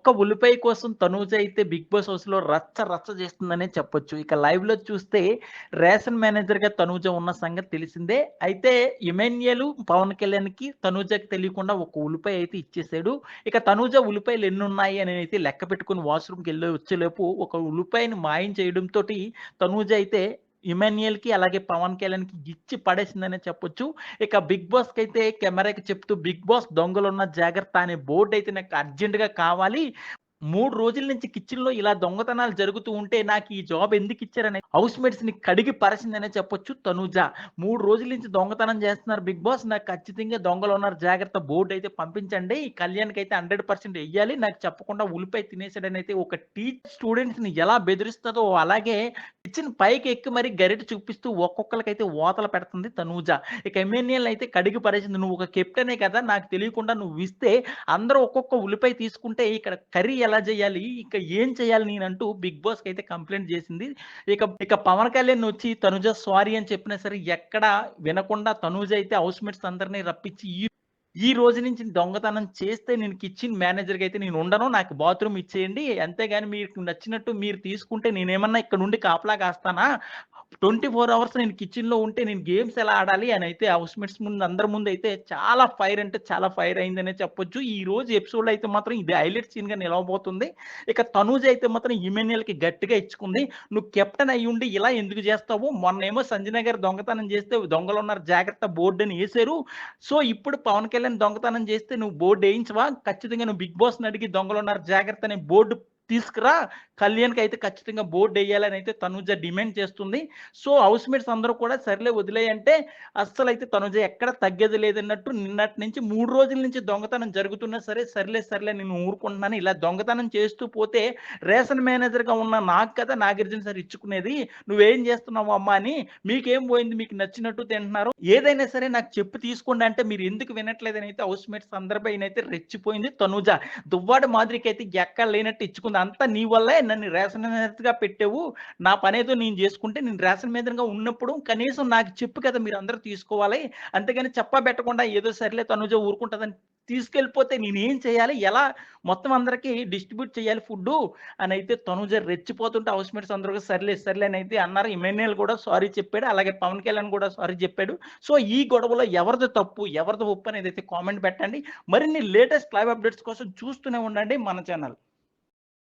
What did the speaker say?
ఒక్క ఉల్లిపాయ కోసం తనూజ అయితే బిగ్ బాస్ హౌస్‌లో రచ్చ రచ్చ చేస్తుందనే చెప్పొచ్చు. ఇక లైవ్‌లో చూస్తే రేషన్ మేనేజర్‌గా తనూజ ఉన్న సంగతి తెలిసిందే. అయితే ఇమాన్యుయల్, పవన్ కళ్యాణ్‌కి తనూజకి తెలియకుండా ఒక ఉల్లిపాయ అయితే ఇచ్చేసాడు. ఇక తనూజ ఉల్లిపాయలు ఎన్నున్నాయి అని అయితే లెక్క పెట్టుకుని వాష్రూమ్కి వెళ్ళి వచ్చేలోపు ఒక ఉల్లిపాయని మాయం చేయడంతోటి తనూజ అయితే ఇమాన్యుయల్‌కి అలాగే పవన్ కళ్యాణ్‌కి ఇచ్చి పడేసిందనే చెప్పొచ్చు. ఇక బిగ్ బాస్‌కైతే కెమెరాకి చెప్తూ బిగ్ బాస్ దొంగలున్న జాగ్రత్త అనే బోర్డ్ అయితే నాకు అర్జెంట్‌గా కావాలి. మూడు రోజుల నుంచి కిచెన్లో ఇలా దొంగతనాలు జరుగుతూ ఉంటే నాకు ఈ జాబ్ ఎందుకు ఇచ్చారని ని కడిగి పడేసిందనే చెప్పొచ్చు తనూజ. మూడు రోజుల నుంచి దొంగతనం చేస్తున్నారు బిగ్ బాస్. నాకు ఖచ్చితంగా దొంగలు ఉన్నారు జాగ్రత్త బోర్డు అయితే పంపించండి. ఈ కళ్యాణ్ అయితే హండ్రెడ్ పర్సెంట్ వెయ్యాలి నాకు చెప్పకుండా ఉల్లిపాయ తినేసాడని అయితే ఒక టీచర్ స్టూడెంట్స్‌ని ఎలా బెదిరిస్తుందో అలాగే కిచెన్ పైకి ఎక్కి మరి గరిటె చూపిస్తూ ఒక్కొక్కరికైతే ఓతలు పెడుతుంది తనూజ. ఇక ఎమ్మెన్యేలు అయితే కడిగి పరిచింది నువ్వు ఒక కెప్టెనే కదా! నాకు తెలియకుండా నువ్వు ఇస్తే అందరూ ఒక్కొక్క ఉల్లిపాయ తీసుకుంటే ఇక్కడ కర్రీ ఎలా చేయాలి? ఇక ఏం చేయాలి నేనంటూ బిగ్ బాస్‌కి అయితే కంప్లైంట్ చేసింది. ఇక ఇక పవన్ కళ్యాణ్ వచ్చి తనుజ సారీ అని చెప్పినా సరే ఎక్కడ వినకుండా తనుజ అయితే హౌస్‌మేట్స్ అందరిని రప్పించి ఈ ఈ రోజు నుంచి దొంగతనం చేస్తే నేను కిచెన్ మేనేజర్‌గా అయితే నేను ఉండను. నాకు బాత్రూమ్ ఇచ్చేయండి. అంతేగాని మీకు నచ్చినట్టు మీరు తీసుకుంటే నేనేమన్నా ఇక్కడ నుండి కాపలా కాస్తానా? 24 అవర్స్ నేను కిచెన్‌లో ఉంటే నేను గేమ్స్ ఎలా ఆడాలి అని అయితే హౌస్ మేట్స్ ముందు అందరి ముందు అయితే చాలా ఫైర్ అంటే చాలా ఫైర్ అయిందనే చెప్పొచ్చు. ఈ రోజు ఎపిసోడ్ అయితే మాత్రం ఇది హైలైట్ సీన్‌గా నిలవబోతుంది. ఇక తనూజ్ అయితే మాత్రం ఇమాన్యుయల్‌కి గట్టిగా ఇచ్చుకుంది. నువ్వు కెప్టెన్ అయ్యుండి ఇలా ఎందుకు చేస్తావు? మొన్నేమో సంజయ్ గారు దొంగతనం చేస్తే దొంగలు ఉన్నారు జాగ్రత్త బోర్డు అని వేశారు సో ఇప్పుడు పవన్ కళ్యాణ్ దొంగతనం చేస్తే నువ్వు బోర్డ్ వేయించవా? ఖచ్చితంగా నువ్వు బిగ్ బాస్‌ని అడిగి దొంగలు ఉన్నారు. జాగ్రత్త అనే బోర్డు తీసుకురా. కళ్యాణ్‌కి అయితే ఖచ్చితంగా బోర్డు వేయాలని అయితే తనుజ డిమాండ్ చేస్తుంది. సో హౌస్ మేట్స్ అందరూ కూడా సర్లే వదిలేయంటే అస్సలు అస్సలైతే తనుజ ఎక్కడ తగ్గేది లేదన్నట్టు నిన్నటి నుంచి మూడు రోజుల నుంచి దొంగతనం జరుగుతున్నా సరే సర్లే సర్లే నేను ఊరుకుంటున్నాను. ఇలా దొంగతనం చేస్తూ పోతే రేషన్ మేనేజర్‌గా ఉన్న నాకు కదా నాగార్జున సార్ ఇచ్చుకునేది. నువ్వేం చేస్తున్నావు అమ్మా అని మీకేం పోయింది? మీకు నచ్చినట్టు తింటున్నారు. ఏదైనా సరే నాకు చెప్పు తీసుకోండి అంటే మీరు ఎందుకు వినట్లేదని అయితే హౌస్‌మేట్స్ అయితే రెచ్చిపోయింది తనుజ దువ్వాడ మాదిరికి అయితే ఎక్కడ లేనట్టు ఇచ్చుకుంది. అంతా నీ వల్లే నన్ను రేషన్ మీదగా పెట్టావు. నా పనేదో నేను చేసుకుంటే నేను రేషన్ మీదగా ఉన్నప్పుడు కనీసం నాకు చెప్పు కదా మీరు అందరూ తీసుకోవాలి. అంతేగాని చెప్పా పెట్టకుండా ఏదో సర్లే తనుజ ఊరుకుంటుందని తీసుకెళ్ళిపోతే నేనేం చేయాలి? ఎలా మొత్తం అందరికీ డిస్ట్రిబ్యూట్ చేయాలి ఫుడ్డు అని అయితే తనుజ రెచ్చిపోతుంటే హౌస్‌మేట్స్ అందరూ సర్లే సర్లే అని అయితే అన్నారు. ఇమాన్యుయల్ కూడా సారీ చెప్పాడు. అలాగే పవన్ కళ్యాణ్ కూడా సారీ చెప్పాడు. సో ఈ గొడవలో ఎవరిది తప్పు? ఎవరిది ఉప్పు అనేది అయితే కామెంట్ పెట్టండి. మరిన్ని లేటెస్ట్ లైవ్ అప్డేట్స్ కోసం చూస్తూనే ఉండండి మన ఛానల్.